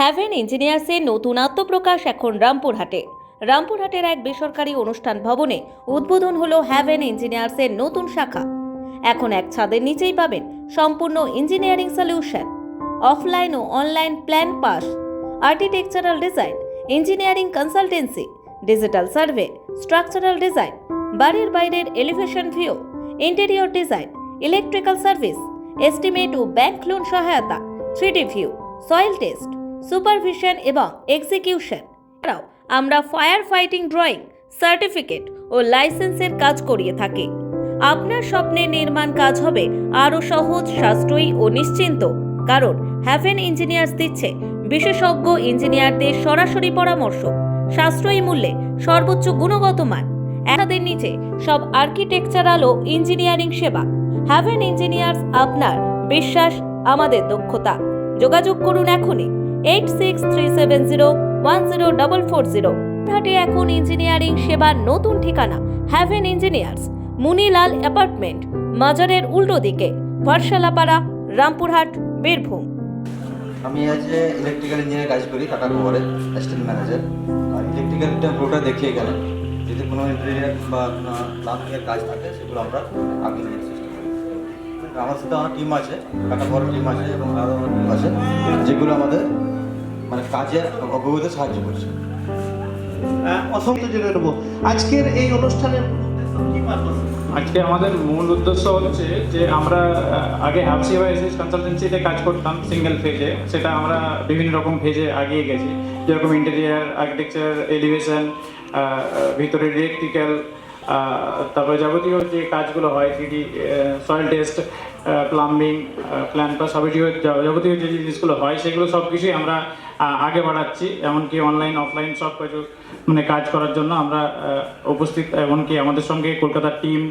Haven ইঞ্জিনিয়ার্সের নতুন আত্মপ্রকাশ এখন রামপুরহাটে। রামপুরহাটের এক বেসরকারি অনুষ্ঠান ভবনে উদ্বোধন হলো হ্যাভেন ইঞ্জিনিয়ার্সের নতুন শাখা। এখন এক ছাদের নিচেই পাবেন সম্পূর্ণ ইঞ্জিনিয়ারিং সলিউশন অফলাইন ও online plan pass architectural design engineering consultancy digital survey structural design বাড়ির বাইরের elevation view interior design electrical service estimate ও ব্যাংক লোন সহায়তা three D view soil test supervision এবং এক্সিকিউশন। এছাড়াও, আমরা ফায়ার ফাইটিং ড্রয়িং, সার্টিফিকেট ও লাইসেন্সের কাজ করিয়ে থাকি। আপনার স্বপ্নের নির্মাণ কাজ হবে আরও সহজ, সাশ্রয়ী ও নিশ্চিন্ত। কারণ, হ্যাভেন ইঞ্জিনিয়ার্স দিচ্ছে বিশেষজ্ঞ ইঞ্জিনিয়ারদের সরাসরি পরামর্শ। সাশ্রয়ী মূল্যে সর্বোচ্চ গুণগত মান। একাদের নিচে সব আর্কিটেকচারাল ও ইঞ্জিনিয়ারিং সেবা। হ্যাভেন ইঞ্জিনিয়ার্স আপনার বিশ্বাস, আমাদের দক্ষতা। যোগাযোগ করুন এখনই। Eight six three seven zero one zero double four zero হাটে এখন ইঞ্জিনিয়ারিং সেবার নতুন ঠিকানা। হ্যাভেন ইঞ্জিনিয়ার্স মুনিলাল অ্যাপার্টমেন্ট মাজারের উল্টো দিকে পাঠশালাপাড়া রামপুরহাট, বীরভূম। আমি আজ ইলেকট্রিক্যাল ইঞ্জিনিয়ার কাজ করি, টাটা খবরের অ্যাসিস্ট্যান্ট ম্যানেজার আর ইলেকট্রিক্যালটা পুরোটা দেখি এখানে যদি কোনো ইন্টেরিয়ার বা প্লাম্বিংয়ের কাজ থাকে, সেগুলো আমরা আগে নিয়ে আমার সাথে আমার টিম আছে টাটা খবরের টিম আছে এবং আরও টিম আছে যেগুলো আমাদের মানে কাজে অগ্রগতিতে সাহায্য করছে। অসংখ্য জেনে নেব আজকের এই অনুষ্ঠানের? আজকে আমাদের মূল উদ্দেশ্য হচ্ছে যে আমরা আগে হাফসি ওয়াইসিস কনসালটেন্সিতে কাজ করতাম সিঙ্গেল ফেজে সেটা আমরা বিভিন্ন রকম ফেজে আগিয়ে গেছি। যেরকম ইন্টেরিয়ার আর্কিটেকচার এলিভেশন ভিতরে ইলেকট্রিক্যাল তারপরে যাবতীয় যে কাজগুলো হয় three D soil test plumbing plan plus যাবতীয় যাবতীয় যে জিনিসগুলো হয়, সেগুলো সব কিছুই আমরা আগে বাড়াচ্ছি। এমনকি অনলাইন অফলাইন সব কিছু মানে কাজ করার জন্য আমরা উপস্থিত, এমনকি আমাদের সঙ্গে কলকাতার টিম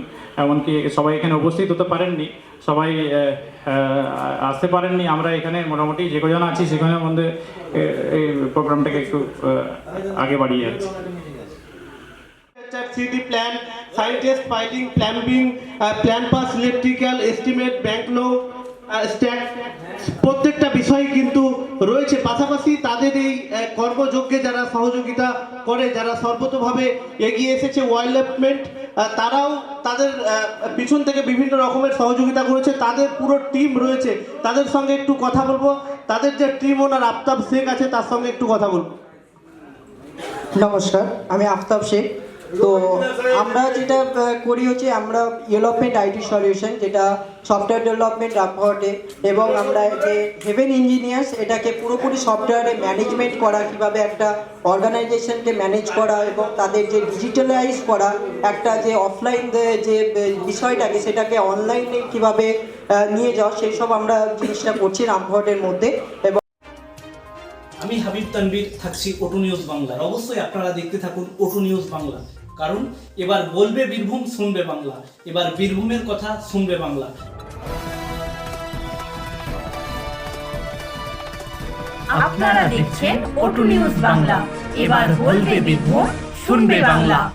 এমনকি সবাই এখানে উপস্থিত হতে পারেননি, সবাই আসতে পারেননি। আমরা এখানে মোটামুটি যে কজন আছি, সেখানের মধ্যে এই প্রোগ্রামটাকে একটু আগে বাড়িয়ে যাচ্ছি। CD plan sign test filing plumbing plan pass electrical estimate bank loan stack প্রত্যেকটা বিষয় কিন্তু রয়েছে। পাশাপাশি তাদের এই কর্মযজ্ঞে যারা সহযোগিতা করে, যারা সর্বতভাবে এগিয়ে এসেছে ওয়াইল্ড ওয়াইল্ডলাইফমেন্ট তারাও তাদের পিছন থেকে বিভিন্ন রকমের সহযোগিতা করেছে। তাদের পুরো টিম রয়েছে। তাদের সঙ্গে একটু কথা বলব। তাদের যে টিম ওনার আফতাব শেখ আছে, তার সঙ্গে একটু কথা বলব। নমস্কার, আমি আফতাব শেখ। তো আমরা যেটা করি হচ্ছে আমরা ডেভেলপমেন্ট আইটি সলিউশন যেটা সফটওয়্যার ডেভেলপমেন্ট রামপুরহাটে এবং আমরা যে হেভেন ইঞ্জিনিয়ার্স এটাকে পুরোপুরি সফটওয়্যারে ম্যানেজমেন্ট করা, কীভাবে একটা অর্গানাইজেশনকে ম্যানেজ করা এবং তাদের যে ডিজিটালাইজ করা, একটা যে অফলাইন যে বিষয়টাকে সেটাকে অনলাইনে কীভাবে নিয়ে যাওয়া, সেই সব আমরা জিনিসটা করছি রামপুরহাটের মধ্যে এবং আমি হাবিব তানবীর থাকছি ওটু নিউজ বাংলার। অবশ্যই আপনারা দেখতে থাকুন ওটু নিউজ বাংলা। কারণ এবার বলবে বীরভূম, শুনবে বাংলা। এবার বীরভূমের কথা শুনবে বাংলা। আপনারা দেখছেন ওটু নিউজ বাংলা। এবার বলবে বীরভূম, শুনবে বাংলা।